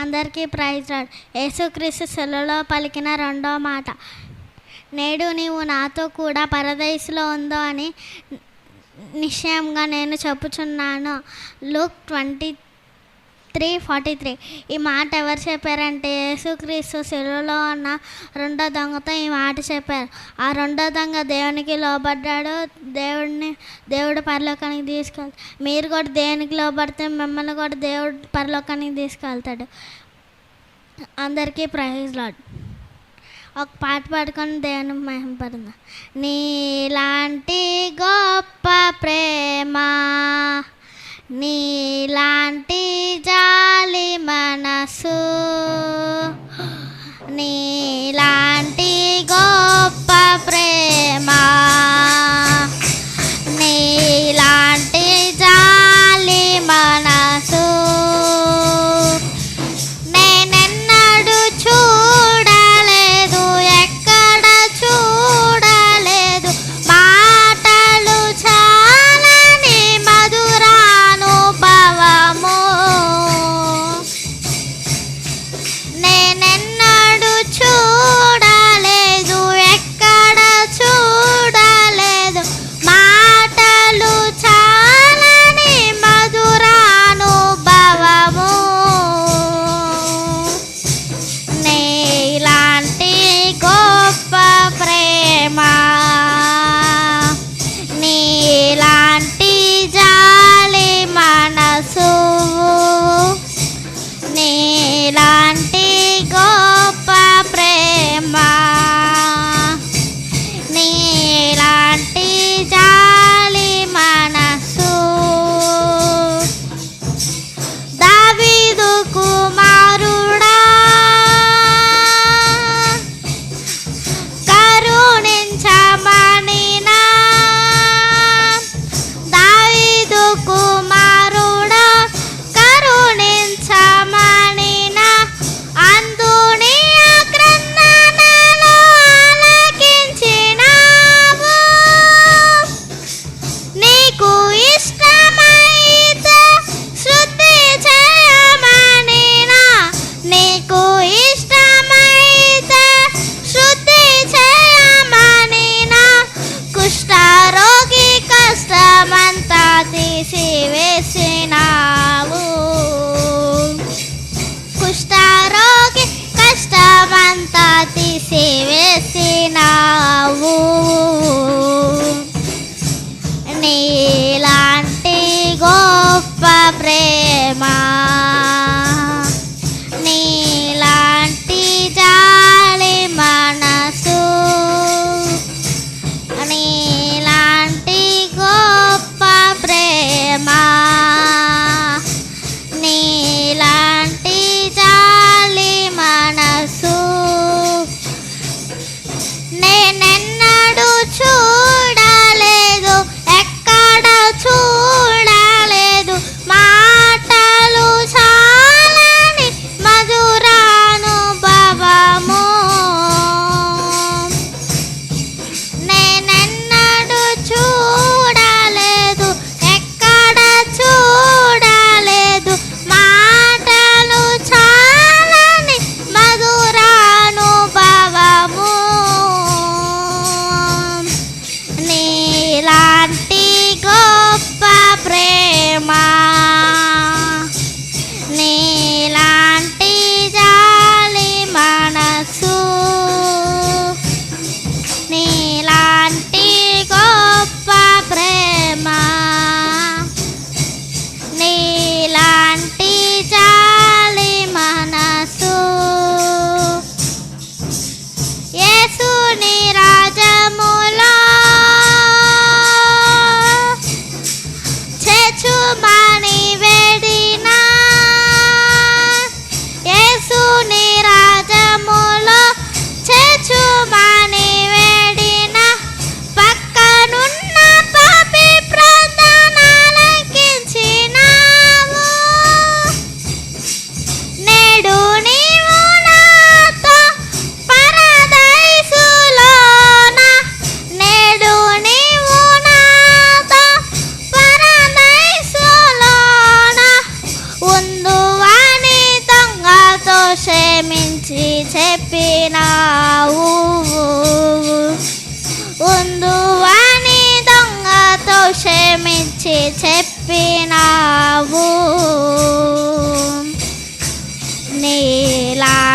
అందరికీ praise lord. యేసుక్రీస్తు సెలలో పలికిన రెండో మాట నేడు నీవు నాతో కూడా పరదేశిలో ఉందో అని నిశ్చయంగా నేను చెప్పుచున్నాను. Luke twenty three forty three. ఈ మాట ఎవరు చెప్పారంటే యేసుక్రీస్తు సెలవులో ఉన్న రెండో దొంగతో ఈ మాట చెప్పారు. ఆ రెండో దొంగ దేవునికి లోబడ్డాడు. దేవుడిని దేవుడు పరలోకానికి తీసుకెళ్తాడు మీరు కూడా దేవునికి లోబడితే మిమ్మల్ని కూడా దేవుడు పరలోకానికి తీసుకెళ్తాడు. అందరికీ ప్రైజ్ లాడ్. ఒక పాట పాడుకొని దేవుని మహింపడుందా నీలాంటి గొప్ప ప్రేమ నీలాంటి జాలి మనసు నీ కరుణించమనినా నేరాజము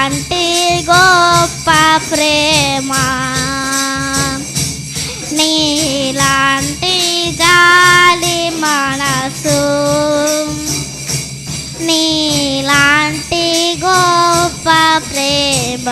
కంటి గొప్ప ప్రేమ. నీలాంటి జాలి మనసు. నీలాంటి గొప్ప ప్రేమ.